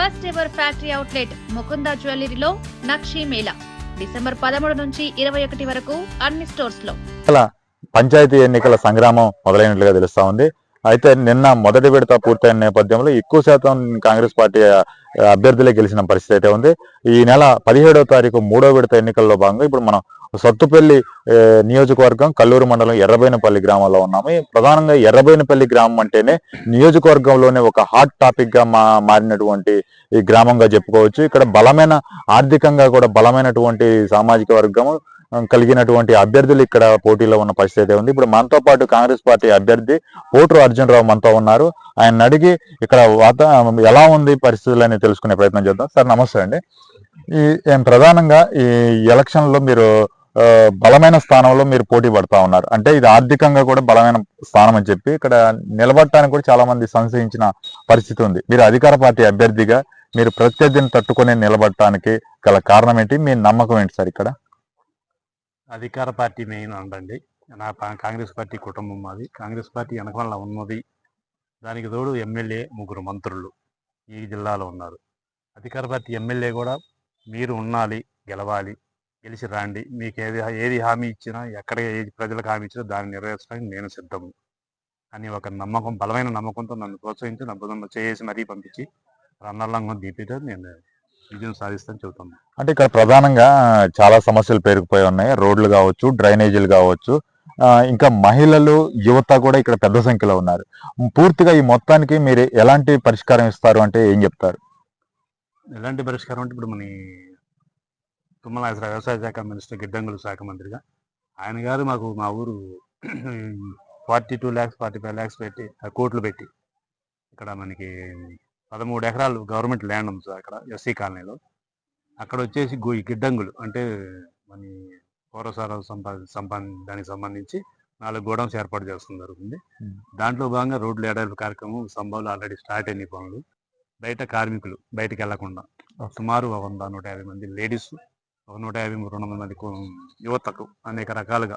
First ever factory outlet Mukunda జ్యువెలరీలో nakshi మేళా. December పదమూడు నుంచి ఇరవై ఒకటి వరకు అన్ని స్టోర్స్లో. పంచాయతీ ఎన్నికల సంగ్రామం మొదలైనట్లుగా తెలుస్తా ఉంది. అయితే నిన్న మొదటి విడత పూర్తయిన నేపథ్యంలో ఎక్కువ శాతం కాంగ్రెస్ పార్టీ అభ్యర్థులే గెలిచిన పరిస్థితి అయితే ఉంది. ఈ నెల పదిహేడవ తారీఖు మూడో విడత ఎన్నికల్లో భాగంగా ఇప్పుడు మనం సత్తుపల్లి నియోజకవర్గం కల్లూరు మండలం ఎర్రబైనపల్లి గ్రామంలో ఉన్నాము. ప్రధానంగా ఎర్రబైనపల్లి గ్రామం అంటేనే నియోజకవర్గంలోనే ఒక హాట్ టాపిక్గా మా మారినటువంటి ఈ గ్రామంగా చెప్పుకోవచ్చు. ఇక్కడ బలమైన ఆర్థికంగా కూడా బలమైనటువంటి సామాజిక వర్గము కలిగినటువంటి అభ్యర్థులు ఇక్కడ పోటీలో ఉన్న పరిస్థితి అయితే ఉంది. ఇప్పుడు మనతో పాటు కాంగ్రెస్ పార్టీ అభ్యర్థి పోటూరు అర్జున్ రావు మనతో ఉన్నారు. ఆయన అడిగి ఇక్కడ వాత ఎలా ఉంది పరిస్థితులు అని తెలుసుకునే ప్రయత్నం చేద్దాం. సార్ నమస్తే అండి. ఈ ప్రధానంగా ఈ ఎలక్షన్లో మీరు బలమైన స్థానంలో మీరు పోటీ పడతా ఉన్నారు. అంటే ఇది ఆర్థికంగా కూడా బలమైన స్థానం అని చెప్పి ఇక్కడ నిలబడటానికి కూడా చాలా మంది సంశయించిన పరిస్థితి ఉంది. మీరు అధికార పార్టీ అభ్యర్థిగా మీరు ప్రత్యర్థిని తట్టుకొని నిలబడటానికి గల కారణం ఏంటి? మీ నమ్మకం ఏంటి సార్ ఇక్కడ? అధికార పార్టీ మెయిన్ అండండి నా పా- కాంగ్రెస్ పార్టీ కుటుంబం మాది. కాంగ్రెస్ పార్టీ వెనకాల ఉన్నది. దానికి తోడు ఎమ్మెల్యే ముగ్గురు మంత్రులు ఈ జిల్లాలో ఉన్నారు. అధికార పార్టీ ఎమ్మెల్యే కూడా మీరు ఉండాలి గెలవాలి గెలిచి రాండి. మీకు ఏది ఏది హామీ ఇచ్చినా ఎక్కడ ఏది ప్రజలకు హామీ ఇచ్చినా దాన్ని నెరవేర్చడానికి నేను సిద్ధము అని ఒక నమ్మకం బలమైన నమ్మకంతో నన్ను ప్రోత్సహించి నా బుధంలో చేసి మరీ పంపించి రన్నర్లంగం దీపితో నేను విజయం సాధిస్తాను చెబుతున్నాను అంటే ఇక్కడ ప్రధానంగా చాలా సమస్యలు పేరుకుపోయి ఉన్నాయి. రోడ్లు కావచ్చు డ్రైనేజీలు కావచ్చు. ఇంకా మహిళలు యువత కూడా ఇక్కడ పెద్ద సంఖ్యలో ఉన్నారు. పూర్తిగా ఈ మొత్తానికి మీరు ఎలాంటి పరిష్కారం ఇస్తారు అంటే ఏం చెప్తారు? ఎలాంటి పరిష్కారం అంటే ఇప్పుడు మన తుమ్మల వ్యవసాయ శాఖ మినిస్టర్ గిడ్డంగుల శాఖ మంత్రిగా ఆయన గారు మాకు మా ఊరు forty two lakhs forty five lakhs పెట్టి కోట్లు పెట్టి ఇక్కడ మనకి పదమూడు ఎకరాలు గవర్నమెంట్ ల్యాండ్ ఉంది సార్ అక్కడ ఎస్సీ కాలనీలో. అక్కడ వచ్చేసి గు- ఈ గిడ్డంగులు అంటే మన పౌరసార సంపా సంపా దానికి సంబంధించి నాలుగు గోడౌన్స్ ఏర్పాటు చేస్తుంది జరుగుతుంది. దాంట్లో భాగంగా రోడ్లు ఏడాది కార్యక్రమం సంభవాలు ఆల్రెడీ స్టార్ట్ అయిన పనులు. బయట కార్మికులు బయటకు వెళ్ళకుండా సుమారు ఒక వంద నూట యాభై మంది లేడీస్ ఒక నూట యాభై రెండు వందల మంది యువతకు అనేక రకాలుగా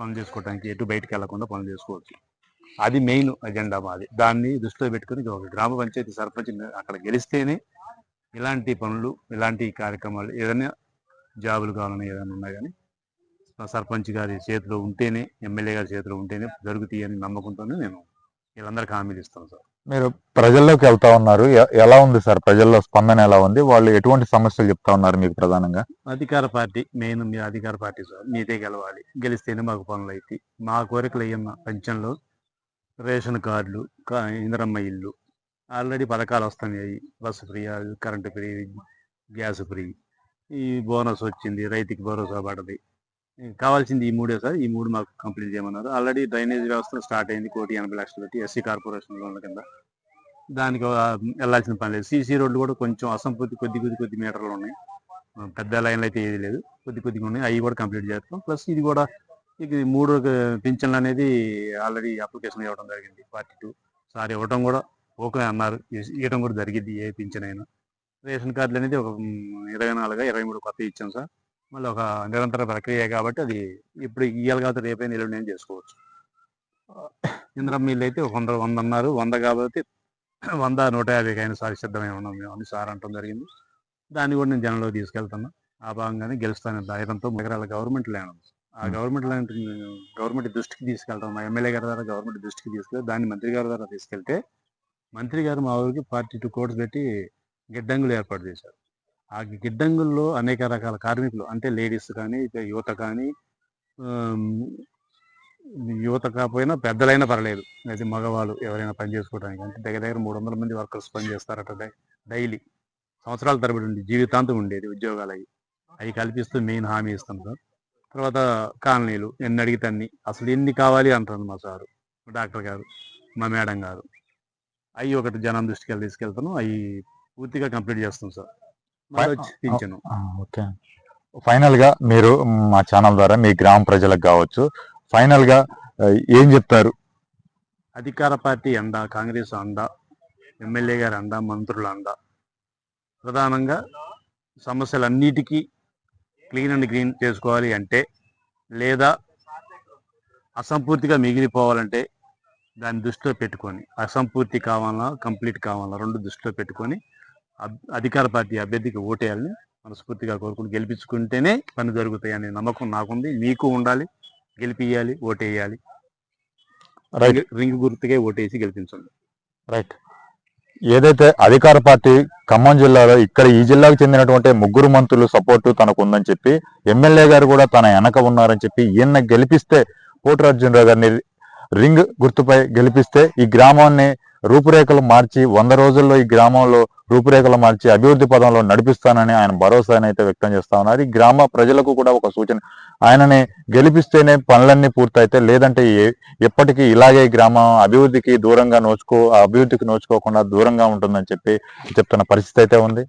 పనులు చేసుకోవడానికి ఎటు బయటకు వెళ్ళకుండా పనులు చేసుకోవచ్చు. అది మెయిన్ అజెండా మాది. దాన్ని దృష్టిలో పెట్టుకుని ఒక గ్రామ పంచాయతీ సర్పంచ్ అక్కడ గెలిస్తేనే ఇలాంటి పనులు ఇలాంటి కార్యక్రమాలు ఏదైనా జాబులు కావాలని ఏదైనా ఉన్నా కానీ సర్పంచ్ గారి చేతిలో ఉంటేనే ఎమ్మెల్యే గారి చేతిలో ఉంటేనే జరుగుతాయి అని నమ్మకంతోనే నేను వీళ్ళందరికీ హామీలు ఇస్తాను సార్. మీరు ప్రజల్లోకి వెళ్తా ఉన్నారు. ఎలా ఉంది సార్? ప్రజల్లో స్పందన ఎలా ఉంది? వాళ్ళు ఎటువంటి సమస్యలు చెప్తా ఉన్నారు మీకు ప్రధానంగా? అధికార పార్టీ మెయిన్ మీ అధికార పార్టీ సార్. మీదే గెలవాలి. గెలిస్తేనే మాకు పనులు అవుతాయి మా కోరికలు అయ్యన్న పెన్షన్లు రేషన్ కార్డులు ఇందిరమ్మ ఇల్లు. ఆల్రెడీ పథకాలు వస్తున్నాయి bus free current free gas free. ఈ బోనస్ వచ్చింది రైతుకి భరోసా పడది కావాల్సింది ఈ మూడే సార్. ఈ మూడు మాకు కంప్లీట్ చేయమన్నారు. ఆల్రెడీ డ్రైనేజ్ వ్యవస్థ స్టార్ట్ అయింది కోటి ఎనభై లక్షలు పెట్టి ఎస్సీ కార్పొరేషన్ లోన్ల కింద. దానికి వెళ్ళాల్సిన పని లేదు. సీసీ రోడ్లు కూడా కొంచెం అసంపూర్తి కొద్ది కొద్ది కొద్ది మీటర్లు ఉన్నాయి. పెద్ద లైన్లు అయితే ఏది లేదు. కొద్ది కొద్దిగా ఉన్నాయి. అవి కూడా కంప్లీట్ చేస్తాం. ప్లస్ ఇది కూడా ఇది మూడు పింఛన్లు అనేది ఆల్రెడీ అప్లికేషన్ ఇవ్వడం జరిగింది ఫార్టీ టూ. సార్ ఇవ్వడం కూడా ఓకే అన్నారు. ఇవ్వడం కూడా జరిగింది ఏ పింఛన్ అయినా. రేషన్ కార్డులు అనేది ఒక ఇరవై నాలుగు ఇరవై మూడు కొత్త ఇచ్చాం సార్. మళ్ళీ ఒక నిరంతర ప్రక్రియ కాబట్టి అది ఇప్పుడు ఇయ్యాలి కాబట్టి రేపైనా ఎల్లుండి నేను చేసుకోవచ్చు. ఇంద్రం మిల్లు అయితే ఒక వంద వంద అన్నారు. వంద కాబట్టి వంద నూట యాభైకి అయిన సార్ సిద్ధమై ఉన్నాం మేము అని సార్ అంటం జరిగింది. దాన్ని కూడా నేను జనంలో తీసుకెళ్తాను ఆ భాగంగానే గెలుస్తాను ధైర్యంతో మిగరాల గవర్నమెంట్ ల్యాండ్ ఆ గవర్నమెంట్ లాంటి గవర్నమెంట్ దృష్టికి తీసుకెళ్తాం. మా ఎమ్మెల్యే గారి ద్వారా గవర్నమెంట్ దృష్టికి తీసుకెళ్తే దాన్ని మంత్రి గారి ద్వారా తీసుకెళ్తే మంత్రి గారు మా ఊరికి ఫార్టీ టూ కోట్స్ పెట్టి గిడ్డంగులు ఏర్పాటు చేశారు. ఆ గిడ్డంగుల్లో అనేక రకాల కార్మికులు అంటే లేడీస్ కానీ యువత కానీ యువత కాకపోయినా పెద్దలైనా పర్లేదు. అయితే మగవాళ్ళు ఎవరైనా పని చేసుకోవడానికి. అంటే దగ్గర దగ్గర మూడు వందల మంది వర్కర్స్ పని చేస్తారట డైలీ. సంవత్సరాల తరబడి ఉండి జీవితాంతం ఉండేది ఉద్యోగాలు అవి అవి కల్పిస్తూ మెయిన్ హామీ ఇస్తాం సార్. తర్వాత కాలనీలు ఎన్ని అడిగితే అన్ని. అసలు ఎన్ని కావాలి అంటారు మా సారు డాక్టర్ గారు మా మేడం గారు. అవి ఒకటి జనం దృష్టికి వెళ్ళి తీసుకెళ్తాను అవి పూర్తిగా కంప్లీట్ చేస్తాం సార్. పింఛను. ఆ, ఓకే. ఫైనల్గా మీరు మా ఛానల్ ద్వారా మీ గ్రామ ప్రజలకు కావచ్చు ఫైనల్గా ఆ, ఏం చెప్తారు? అధికార పార్టీ అండ కాంగ్రెస్ అండ ఎమ్మెల్యే గారి అండ మంత్రుల అండ ప్రధానంగా సమస్యలన్నిటికీ క్లీన్ అండ్ గ్రీన్ చేసుకోవాలి అంటే లేదా అసంపూర్తిగా మిగిలిపోవాలంటే దాన్ని దృష్టిలో పెట్టుకొని అసంపూర్తి కావాలా కంప్లీట్ కావాలా రెండు దృష్టిలో పెట్టుకొని అధికార పార్టీ అభ్యర్థికి ఓటేయాలని మనస్ఫూర్తిగా కోరుకుని గెలిపించుకుంటేనే పని జరుగుతాయి అనే నమ్మకం నాకుంది. మీకు ఉండాలి గెలిపియాలి ఓటేయాలి. రింగ్ గుర్తుకే ఓటేసి గెలిపించండి. రైట్ ఏదైతే అధికార పార్టీ ఖమ్మం జిల్లాలో ఇక్కడ ఈ జిల్లాకు చెందినటువంటి ముగ్గురు మంత్రులు సపోర్టు తనకు ఉందని చెప్పి ఎమ్మెల్యే గారు కూడా తన వెనక ఉన్నారని చెప్పి ఈయన గెలిపిస్తే పోటరాజునరావు గారిని రింగ్ గుర్తుపై గెలిపిస్తే ఈ గ్రామాన్ని రూపురేఖలు మార్చి వంద రోజుల్లో ఈ గ్రామంలో రూపురేఖలు మార్చి అభివృద్ధి పదంలో నడిపిస్తానని ఆయన భరోసాని అయితే వ్యక్తం చేస్తా ఉన్నారు. ఈ గ్రామ ప్రజలకు కూడా ఒక సూచన. ఆయనని గెలిపిస్తేనే పనులన్నీ పూర్తయితే లేదంటే ఎప్పటికీ ఇలాగే ఈ గ్రామం అభివృద్ధికి దూరంగా నోచుకో అభివృద్ధికి నోచుకోకుండా దూరంగా ఉంటుందని చెప్పి చెప్తున్న పరిస్థితి అయితే ఉంది.